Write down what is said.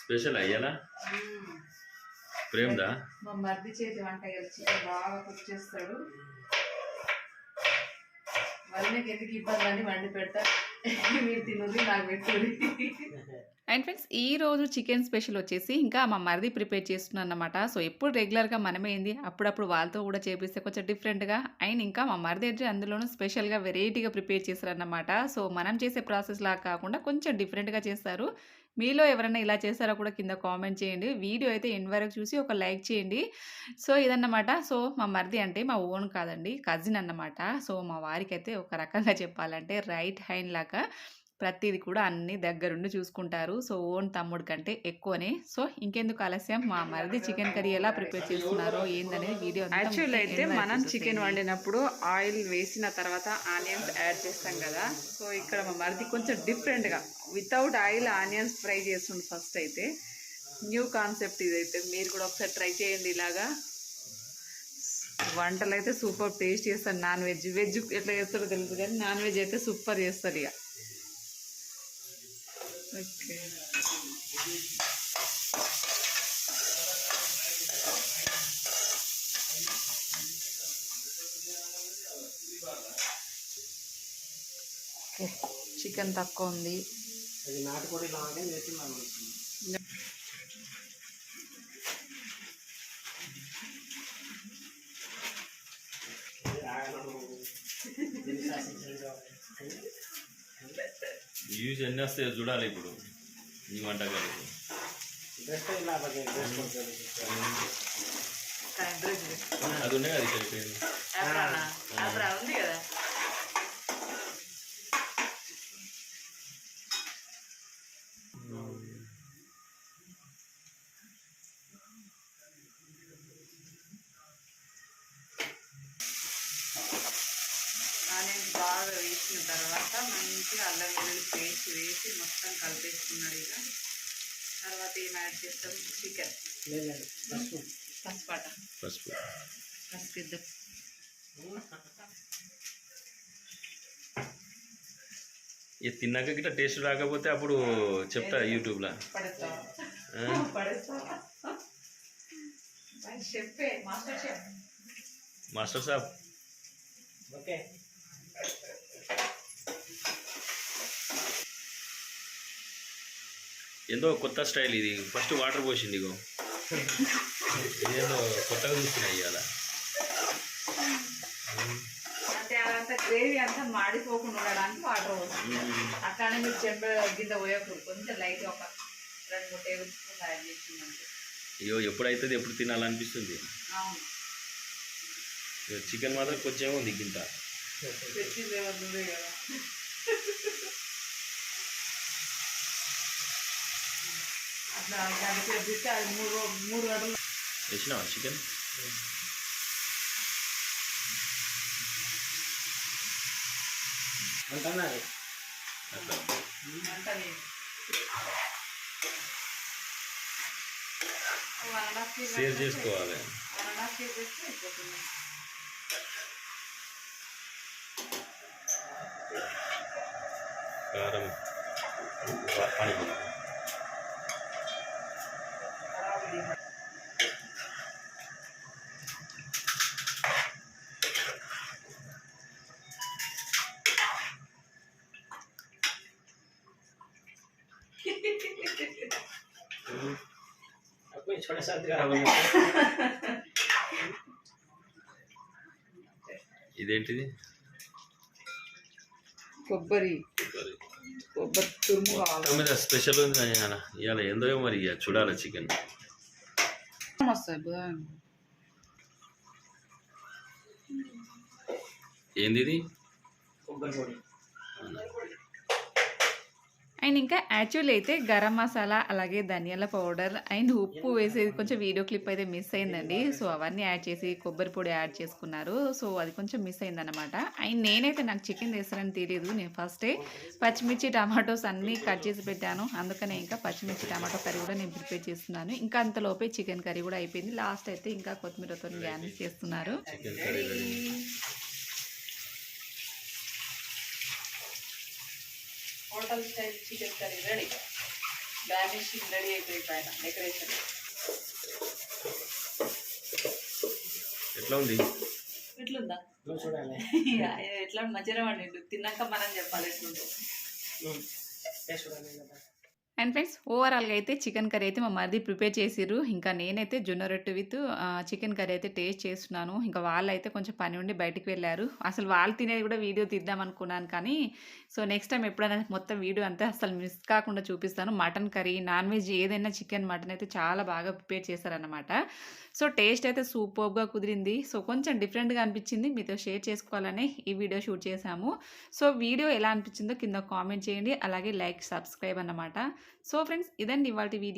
Special అయ్యాలా ప్రేమ్దా? మా మర్ది చేతి వంట చికెన్ బాగా కుక్ చేస్తాడు. వదినకి ఎందుకు ఇబ్బంది అని వండి పెడతా. మీరు తినుది నాకు పెట్టుది అండ్ ఫ్రెండ్స్ ఈ రోజు చికెన్ స్పెషల్ వచ్చేసి ఇంకా మా మరిది ప్రిపేర్ చేస్తున్నాను అనమాట సో ఎప్పుడు రెగ్యులర్గా మనమేంది అప్పుడప్పుడు వాళ్ళతో కూడా చేపిస్తే కొంచెం డిఫరెంట్గా. అండ్ ఇంకా మా మరిది అయితే అందులోనూ స్పెషల్గా వెరైటీగా ప్రిపేర్ చేశారన్నమాట. సో మనం చేసే ప్రాసెస్ కాకుండా కొంచెం డిఫరెంట్గా చేస్తారు. మీలో ఎవరైనా ఇలా చేస్తారో కూడా కింద కామెంట్ చేయండి. వీడియో అయితే ఎండ్ వరకు చూసి ఒక లైక్ చేయండి. సో ఇదన్నమాట. సో మా మరిది అంటే మా ఓన్ కాదండి కజిన్ అన్నమాట. సో మా వారికి అయితే ఒక రకంగా చెప్పాలంటే రైట్ హ్యాండ్ లాగా. ప్రతిదీ కూడా అన్ని దగ్గరుండి చూసుకుంటారు. సో ఓన్ తమ్ముడు కంటే ఎక్కువనే. సో ఇంకెందుకు ఆలస్యం? మా మరిది చికెన్ కర్రీ ఎలా ప్రిపేర్ చేస్తున్నారో ఏందనేది వీడియో యాక్చువల్ అయితే మనం చికెన్ వండినప్పుడు ఆయిల్ వేసిన తర్వాత ఆనియన్స్ యాడ్ చేస్తాం కదా. సో ఇక్కడ మా మరిది కొంచెం డిఫరెంట్గా వితౌట్ ఆయిల్ ఆనియన్స్ ఫ్రై చేస్తుంది ఫస్ట్ అయితే. న్యూ కాన్సెప్ట్ ఇదైతే మీరు కూడా ఒకసారి ట్రై చేయండి ఇలాగా. వంటలు అయితే సూపర్ టేస్ట్ చేస్తారు నాన్ వెజ్. వెజ్ ఎట్లా చేస్తారో తెలుసు కానీ నాన్ వెజ్ అయితే సూపర్ చేస్తారు ఇక. ఓకే. చికెన్ తక్కువ ఉంది. అది నాటుకోడి లాగానే వేసి మనం వ్యూస్ ఎన్ని వస్తాయో చూడాలి ఇప్పుడు. ఈ వంటకాలకి అది ఉండే అది సరిపోయింది. ఆనియన్స్ బాగా వేసిన తర్వాత మంచిగా అల్లం వెల్లుల్లి పేస్ట్ వేసి మొత్తం కలిపేసుకున్నాడు ఇక. తర్వాత ఏం యాడ్ చేస్తాం? చికెన్. పసుపు. పసుపాట. పసుపు. పసుపు ఇద్దాం ఇది తిన్నాక గిట్ట టేస్ట్ రాకపోతే అప్పుడు చెప్తా యూట్యూబ్లో. మాస్టర్ సాబ్. ఓకే. ఏందో కొత్త స్టైల్ ఇది. ఫస్ట్ వాటర్ పోసింది ఇగో. ఇదేందో కొత్తగా చూస్తున్నాయి ఇవాళ అంటే అదంతా గ్రేవీ అంతా మాడిపోకుండా ఉండడానికి వాటర్ పోస్తుంది. అట్లానే మీరు చెంబ గింజ పోయకూడదు. కొంచెం లైట్ ఒక రెండు మూడు టేబుల్ స్పూన్ యాడ్ చేసిందంటే అయ్యో ఎప్పుడైతుంది ఎప్పుడు తినాలనిపిస్తుంది. చికెన్ మాత్రం కొంచెం ఉంది గింత. తెచ్చింది నువ్వే కదా. అట్లా తిట్టి అది మూడు మూడు గంటలు. వేసినావా చికెన్? అంటున్నారు అంటది one and half KG share చేసుకోవాలి. వన్ అండ్ హాఫ్ కేజీ వేస్తే అయిపోతుంది. కారం పని कोई छोटे साथ खराब हो जाता ఇదేంటిది కొబ్బరి కొబ్బరి తురుము కావాలి స్పెషల్ ఉంది ఇవాళ ఇవాళ ఏందో మరి ఇక చూడాలి చికెన్. వస్తాయి ఏంది ఇది? కొబ్బరి పొడి. అండ్ ఇంకా యాక్చువల్లీ అయితే గరం మసాలా అలాగే ధనియాల పౌడర్ అండ్ ఉప్పు వేసేది కొంచెం వీడియో క్లిప్ అయితే మిస్ అయిందండి. సో అవన్నీ యాడ్ చేసి కొబ్బరి పొడి యాడ్ చేసుకున్నారు. సో అది కొంచెం మిస్ అయిందనమాట అండ్ నేనైతే నాకు చికెన్ చేస్తారని తెలియదు నేను ఫస్టే పచ్చిమిర్చి టమాటోస్ అన్నీ కట్ చేసి పెట్టాను. అందుకనే ఇంకా పచ్చిమిర్చి టమాటో కర్రీ కూడా నేను ప్రిపేర్ చేస్తున్నాను. ఇంకా అంతలోపే చికెన్ కర్రీ కూడా అయిపోయింది. లాస్ట్ అయితే ఇంకా కొత్తిమీరతో గ్యాన్స్ చేస్తున్నారు. Hotel style chicken curry ready garnishing ready అయిపోయి పైన డెకరేషన్ ఎట్లా ఉంది ఎట్లుందా ఎట్లా మంచిగా వండిండు. తిన్నాక మనం చెప్పాలి ఎట్లుందో. అండ్ ఫ్రెండ్స్ ఓవరాల్గా అయితే చికెన్ కర్రీ అయితే మా మరిది ప్రిపేర్ చేసిర్రు. ఇంకా నేనైతే జొన్న రొట్టె విత్ చికెన్ కర్రీ అయితే టేస్ట్ చేస్తున్నాను. ఇంకా వాళ్ళు అయితే కొంచెం పని ఉండి బయటికి వెళ్ళారు. అసలు వాళ్ళు తినేది కూడా వీడియో తీద్దాం అనుకున్నాను కానీ సో నెక్స్ట్ టైం ఎప్పుడైనా మొత్తం వీడియో అంతా అసలు మిస్ కాకుండా చూపిస్తాను. మటన్ కర్రీ నాన్ వెజ్ ఏదైనా చికెన్ మటన్ అయితే చాలా బాగా ప్రిపేర్ చేశారనమాట సో టేస్ట్ అయితే సూపర్గా కుదిరింది. సో కొంచెం డిఫరెంట్గా అనిపించింది. మీతో షేర్ చేసుకోవాలని ఈ వీడియో షూట్ చేశాము. సో వీడియో ఎలా అనిపించిందో కింద కామెంట్ చేయండి. అలాగే లైక్ సబ్స్క్రైబ్ అన్నమాట. సో ఫ్రెండ్స్ ఇదండి ఇవాళ వీడియో.